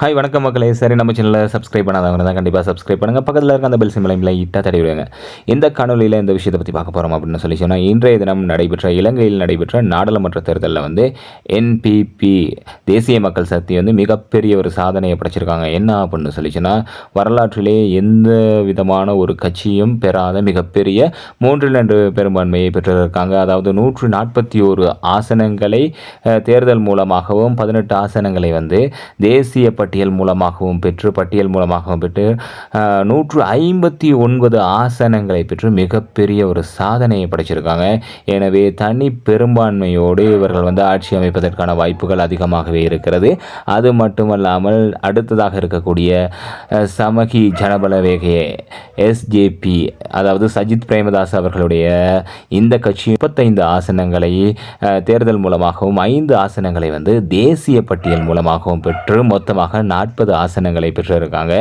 Hi வணக்கம் மக்களே. சரி நம்ம சேனலில் சப்ஸ்கிரைப் பண்ணாதவங்க தான் கண்டிப்பாக சப்ஸ்கிரைப் பண்ணுங்கள் பக்கத்தில் இருக்க அந்த பெல் சிம்பளையும் லைட்டாக தடவி விடுங்க இந்த காணொலியில் இந்த விஷயத்தை பற்றி பார்க்க போகிறோம் அப்படின்னு சொல்லி சொன்னால் இன்றைய தினம் நடைபெற்ற இலங்கையில் நடைபெற்ற நாடாளுமன்ற தேர்தலில் வந்து என்பிபி தேசிய மக்கள் சக்தி வந்து மிகப்பெரிய ஒரு சாதனையை படைச்சிருக்காங்க. என்ன அப்படின்னு சொல்லி சொன்னால் வரலாற்றிலே எந்த விதமான ஒரு கட்சியும் பெறாத மிகப்பெரிய மூன்றில் ரெண்டு பெரும்பான்மையை பெற்றிருக்காங்க அதாவது நூற்று நாற்பத்தி ஒரு ஆசனங்களை தேர்தல் மூலமாகவும் பதினெட்டு ஆசனங்களை வந்து தேசிய பட்டியல் மூலமாகவும் பெற்று பட்டியல் மூலமாகவும் பெற்று நூற்று ஐம்பத்தி ஒன்பது ஆசனங்களை பெற்று மிகப்பெரிய ஒரு சாதனையை படைச்சிருக்காங்க. எனவே தனி பெரும்பான்மையோடு இவர்கள் வந்து ஆட்சி அமைப்பதற்கான வாய்ப்புகள் அதிகமாகவே இருக்கிறது. அது மட்டுமல்லாமல் அடுத்ததாக இருக்கக்கூடிய சமகி ஜனபலவேகே எஸ்ஜேபி அதாவது சஜித் பிரேமதாஸ் அவர்களுடைய இந்த கட்சி முப்பத்தைந்து ஆசனங்களை தேர்தல் மூலமாகவும் ஐந்து ஆசனங்களை வந்து தேசிய பட்டியல் மூலமாகவும் பெற்று மொத்தமாக நாற்பது ஆசனங்களை பெற்றிருக்காங்க.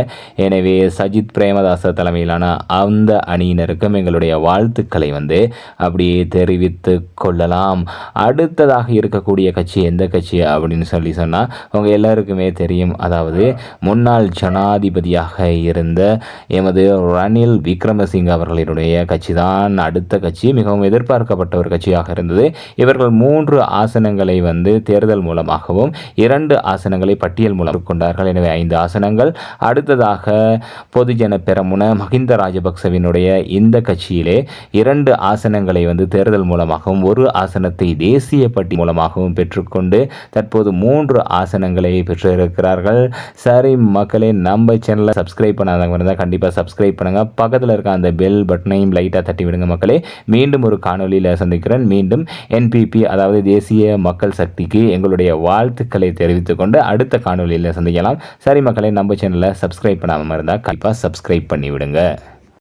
எனவே சஜித் பிரேமதாச தலைமையிலான அந்த அணியினருக்கும் எங்களுடைய வாழ்த்துக்களை வந்து அப்படியே தெரிவித்து கொள்ளலாம். அடுத்ததாக இருக்கக்கூடிய கட்சி எந்த கட்சி அப்படின்னு சொல்லி சொன்னால் அவங்க எல்லாருக்குமே தெரியும். அதாவது முன்னாள் ஜனாதிபதியாக இருந்த எமது ரணில் விக்ரமசிங்க அவர்களினுடைய கட்சி தான் அடுத்த கட்சி மிகவும் எதிர்பார்க்கப்பட்ட ஒரு கட்சியாக இருந்தது. இவர்கள் மூன்று ஆசனங்களை வந்து தேர்தல் மூலமாகவும் இரண்டு ஆசனங்களை பட்டியல் மூலம் கொண்டார் கொண்டார்கள் எனவே ஐந்து ஆசனங்கள். அடுத்ததாக பொதுஜன பெரமுன மஹிந்த ராஜபக்சவினுடைய இந்த கட்சியிலே இரண்டு ஆசனங்களை வந்து தேர்தல் மூலமாகவும் ஒரு ஆசனத்தை தேசிய பட்டி மூலமாகவும் பெற்றுக்கொண்டு தற்போது மூன்று ஆசனங்களை பெற்றிருக்கிறார்கள். சரி மக்களே நம்ம சேனலை சப்ஸ்கிரைப் பண்ணாதவங்க இருந்தால் கண்டிப்பாக சப்ஸ்கிரைப் பண்ணுங்கள் பக்கத்தில் இருக்க அந்த பெல் பட்டனையும் லைட்டாக தட்டி விடுங்க மக்களே. மீண்டும் ஒரு காணொளியில் சந்திக்கிறேன். மீண்டும் என்பிபி அதாவது தேசிய மக்கள் சக்திக்கு எங்களுடைய வாழ்த்துக்களை தெரிவித்துக்கொண்டு கொண்டு அடுத்த காணொளியில் சந்திக்கலாம் சரி மக்களை நம்ம சேனலை சப்ஸ்கிரைப் பண்ணாமல் இருந்தால் கண்டிப்பாக சப்ஸ்கிரைப் பண்ணி விடுங்க